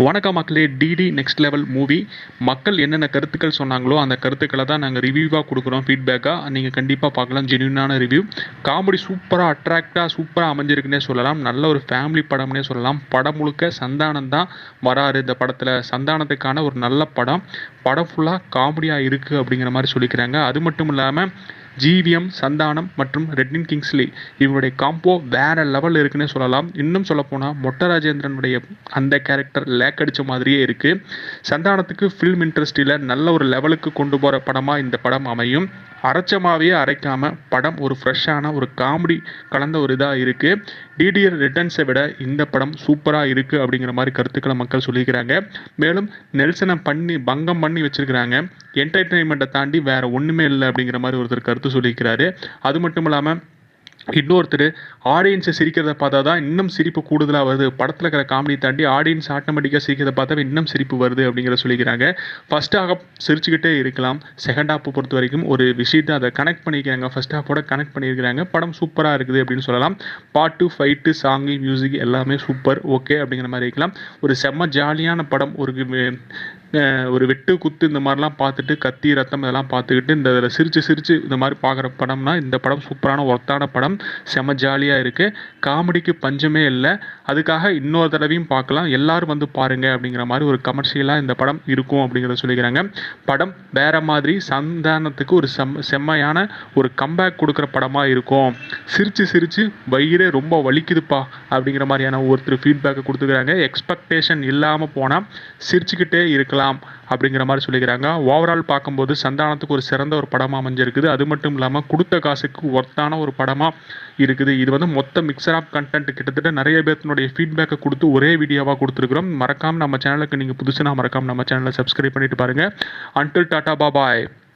வணக்கம் மக்களே DD next level movie மக்கள் என்னென்ன கருத்துக்கள் சொன்னாங்களோ அந்த கருத்துக்களை தான் நாங்கள் ரிவ்யூவாக கொடுக்குறோம் ஃபீட்பேக்காக நீங்கள் கண்டிப்பாக பார்க்கலாம் ஜென்யூனான ரிவ்யூ காமெடி சூப்பராக அட்ராக்டாக சூப்பராக அமைஞ்சிருக்குன்னே சொல்லலாம். நல்ல ஒரு ஃபேமிலி படம்னே சொல்லலாம். படம் முழுக்க சந்தானம் தான் வராரு இந்த படத்தில். சந்தானத்துக்கான ஒரு நல்ல படம். படம் ஃபுல்லாக காமெடியாக இருக்குது அப்படிங்கிற மாதிரி சொல்லிக்கிறாங்க. அது மட்டும் இல்லாமல் ஜிவிஎம் சந்தானம் மற்றும் ரெட்னின் கிங்ஸ்லி இவங்களுடைய காம்போ வேற லெவல் இருக்குன்னே சொல்லலாம். இன்னும் சொல்லப்போனால் மொட்ட ராஜேந்திரனுடைய அந்த கேரக்டர் லேக் அடித்த மாதிரியே இருக்குது சந்தானத்துக்கு ஃபில்ம் இண்டஸ்ட்ரியில் நல்ல ஒரு லெவலுக்கு கொண்டு போகிற படமாக இந்த படம் அமையும். அரைச்சமாவே அரைக்காமல் படம் ஒரு ஃப்ரெஷ்ஷான ஒரு காமெடி கலந்த ஒரு இதாக இருக்குது டிடிஆர் ரிட்டர்ன்ஸை விட இந்த படம் சூப்பராக இருக்குது அப்படிங்கிற மாதிரி கருத்துக்களை மக்கள் சொல்லிக்கிறாங்க மேலும் நெல்சனை பண்ணி பங்கம் பண்ணி வச்சுருக்கிறாங்க. என்டர்டெயின்மெண்ட்டை தாண்டி வேறு ஒன்றுமே இல்லை அப்படிங்கிற மாதிரி ஒருத்தர் கருத்து சொல்லியிருக்கிறாரு. அது மட்டும் இல்லாமல் இன்னொருத்தர் ஆடியன்ஸை சிரிக்கிறத பார்த்தா தான் இன்னும் சிரிப்பு கூடுதலாக வருது. படத்தில் இருக்கிற காமெடி தாண்டி ஆடியன்ஸ் ஆட்டோமேட்டிக்காக சிரிக்கிறத பார்த்தா இன்னும் சிரிப்பு வருது அப்படிங்கிற சொல்லிக்கிறாங்க. ஃபஸ்ட் ஹாஃப் சிரிச்சுக்கிட்டே இருக்கலாம். செகண்ட் ஹாஃப் பொறுத்த வரைக்கும் ஒரு விஷயத்தை அதை கனெக்ட் பண்ணிக்கிறாங்க. ஃபர்ஸ்ட் ஹாஃபோட கனெக்ட் பண்ணியிருக்கிறாங்க. படம் சூப்பராக இருக்குது அப்படின்னு சொல்லலாம். பாட்டு ஃபைட்டு சாங்கு மியூசிக் எல்லாமே சூப்பர் ஓகே அப்படிங்கிற மாதிரி இருக்கலாம். ஒரு செம்ம ஜாலியான படம். ஒரு ஒரு வெட்டு குத்து இந்த மாதிரிலாம் பார்த்துட்டு கத்தி ரத்தம் இதெல்லாம் பார்த்துக்கிட்டு இந்த இதில் சிரித்து சிரித்து இந்த மாதிரி பார்க்குற படம்னா இந்த படம் சூப்பரான ஒர்த்தான படம். செம ஜாலியாக இருக்குது காமெடிக்கு பஞ்சமே இல்லை. அதுக்காக இன்னொரு தடவையும் பார்க்கலாம். எல்லோரும் வந்து பாருங்க அப்படிங்கிற மாதிரி ஒரு கமர்ஷியலாக இந்த படம் இருக்கும் அப்படிங்கிறத சொல்லிக்கிறாங்க. படம் வேற மாதிரி சந்தானத்துக்கு ஒரு செம் செம்மையான ஒரு கம்பேக் கொடுக்குற படமாக இருக்கும். சிரித்து சிரித்து வயிறே ரொம்ப வலிக்குதுப்பா. அப்படிங்கிற மாதிரியான ஒருத்தர் ஃபீட்பேக்கை கொடுத்துக்கிறாங்க. எக்ஸ்பெக்டேஷன் இல்லாமல் போனால் சிரிச்சுக்கிட்டே இருக்கலாம் அப்படிங்கிற மாதிரி சொல்லிக்கிறாங்க. ஓவரால் பார்க்கும்போது சந்தானத்துக்கு ஒரு சிறந்த ஒரு படமாக அமைஞ்சிருக்குது. அது மட்டும் இல்லாமல் கொடுத்த காசுக்கு ஒர்த்தான ஒரு படமாக இருக்குது. இது வந்து மொத்த மிக்சர் ஆஃப் கண்டென்ட் கிட்டத்தட்ட நிறைய பேர்த்தினுடைய ஃபீட்பேக்கை கொடுத்து ஒரே வீடியோவாக கொடுத்துருக்குறோம். மறக்காமல் நம்ம சேனலுக்கு நீங்கள் புதுசுனா மறக்காமல் நம்ம சேனலை சப்ஸ்கிரைப் பண்ணிட்டு பாருங்கள் அன்டில் டாட்டா பாபாய்